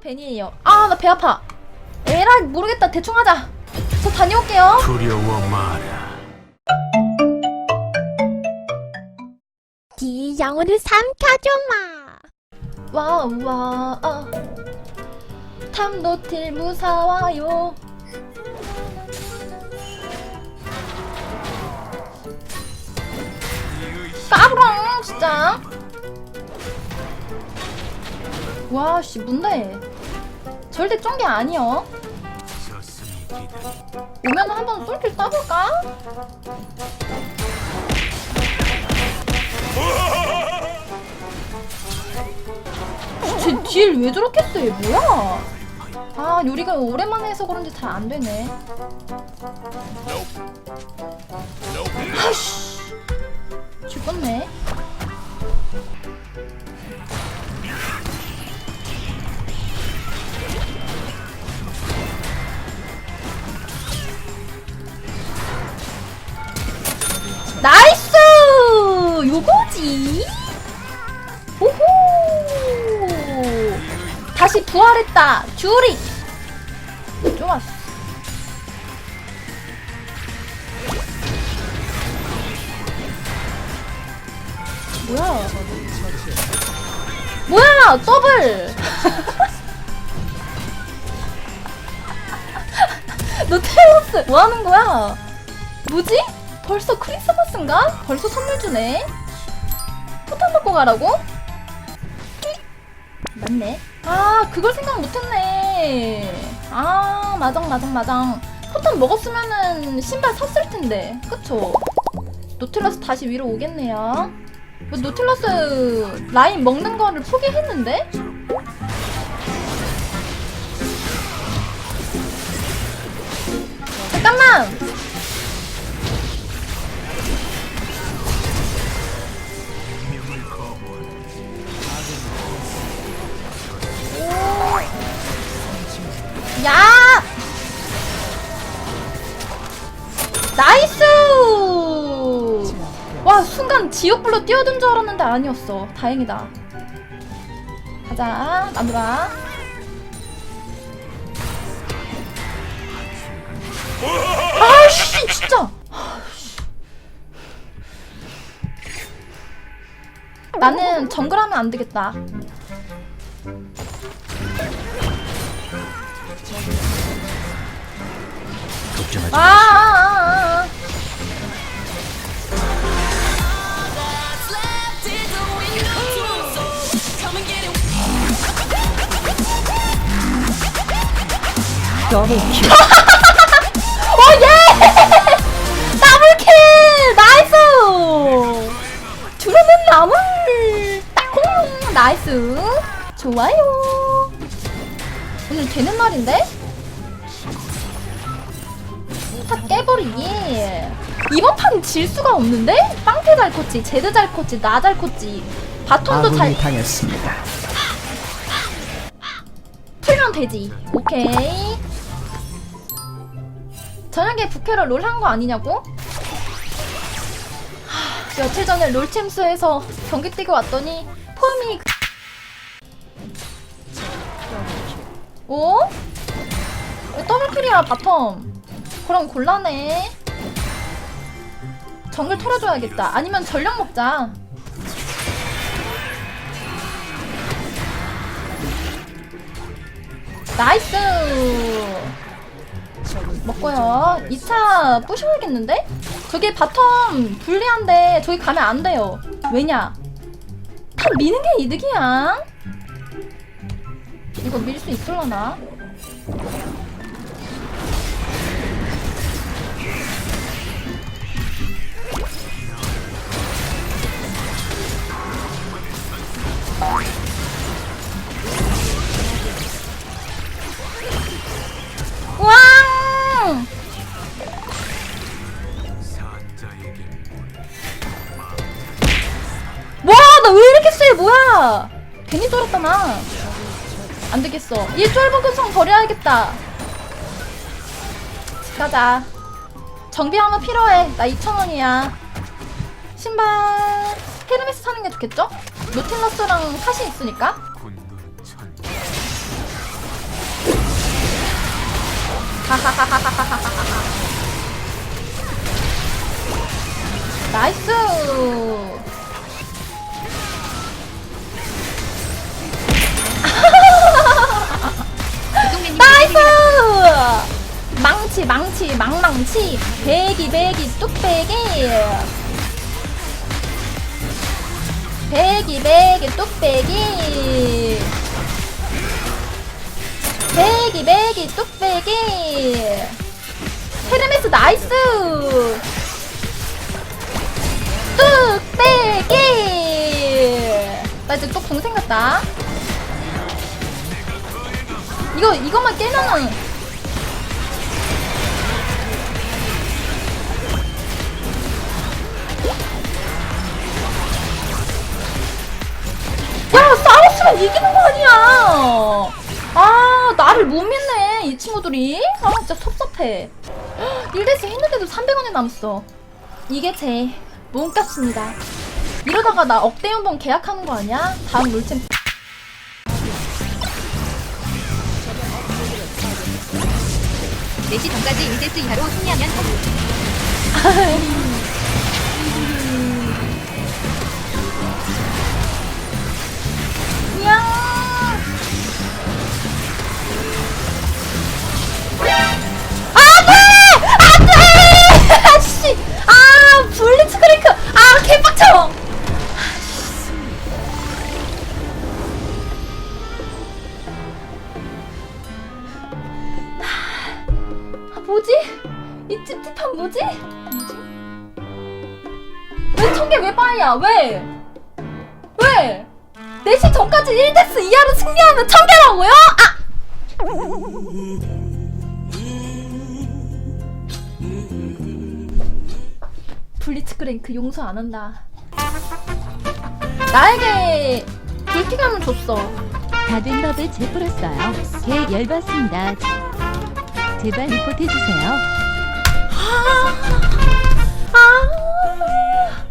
벤이에요. 아, 나 배 아파. 에라, 모르겠다. 대충 하자. 저 다녀올게요. 두려워 마라. 네 영혼을 삼켜줘마. 와, 와, 아. 탐노틸 무사와요. 까불어, 진짜. 와, 씨, 뭔데? 절대 쫀게 아니여. 오면 한번 똘길 따볼까? 쟤 딜 왜 저렇게 세? 뭐야? 아 요리가 오랜만에 해서 그런지 잘 안 되네. 아씨 죽었네. 부활했다. 주리. 좋았어. 뭐야? 뭐야? 더블. 너 테오스 뭐 하는 거야? 뭐지? 벌써 크리스마스인가? 벌써 선물 주네. 포탄 먹고 가라고? 맞네. 아, 그걸 생각 못했네. 아, 마정, 마정, 마정. 포탄 먹었으면은 신발 샀을 텐데. 그쵸? 노틸러스 다시 위로 오겠네요. 뭐 노틸러스 라인 먹는 거를 포기했는데? 잠깐만! 나이스! 와, 순간 지옥불로 뛰어든 줄 알았는데 아니었어. 다행이다. 가자, 마누라. 아씨, 진짜! 나는 정글하면 안 되겠다. 걱정하지 아, 마. 아, 아, 아. 오, 예! 더블 킬! 나이스! 주르는 나물! 딱콩! 나이스! 좋아요! 오늘 되는 날인데? 탑 깨버리기! 이번 판 질 수가 없는데? 빵태 잘 컸지, 제드 잘 컸지, 나 잘 컸지, 바텀도 잘 당했습니다. 풀면 되지. 오케이. 저녁에 부캐로 롤 한 거 아니냐고? 하, 며칠 전에 롤 챔스에서 경기 뛰고 왔더니 폼이 그- 오? 왜 더블킬이야 바텀. 그럼 곤란해. 정글 털어줘야겠다. 아니면 전력 먹자. 나이스 먹고요 2차 부셔야겠는데? 저기 바텀 불리한데 저기 가면 안 돼요 왜냐 탑 미는 게 이득이야 이거 밀 수 있을려나? 왜 이렇게 세? 뭐야? 괜히 쫄았다, 나. 안 되겠어. 이 쫄은 근성 버려야겠다. 집 가자. 정비 하나 필요해. 나 2,000원이야. 신발. 헤르메스 사는 게 좋겠죠? 노틸러스랑 샷이 있으니까. 나이스 나이스 망치 망치 망망치. 배기 배기 뚝배기. 배기 배기 뚝배기. 배기 배기 뚝배기. 헤르메스 나이스. 뚝배기. 나 이제 또공 생겼다. 이거 이것만 깨면은 친구들이? 아 진짜 섭섭해. 1대스 했는데도 300원이 남았어. 이게 제 몸값입니다. 이러다가 나 억대 연봉 계약하는 거 아니야? 다음 롤챔. 4시 전까지 1대스 이하로 승리하면 가고 뭐지 이 찝찝한 뭐지 뭐지 왜 청개 왜 빠이야 왜 왜? 4시 전까지 1데스 이하로 승리하면 청개라고요? 아! 블리츠크랭크 용서 안 한다. 나에게 불쾌감을 줬어. 다된 법에 재풀었어요. 개 열받습니다. 제발 리포트 해주세요. 아, 아,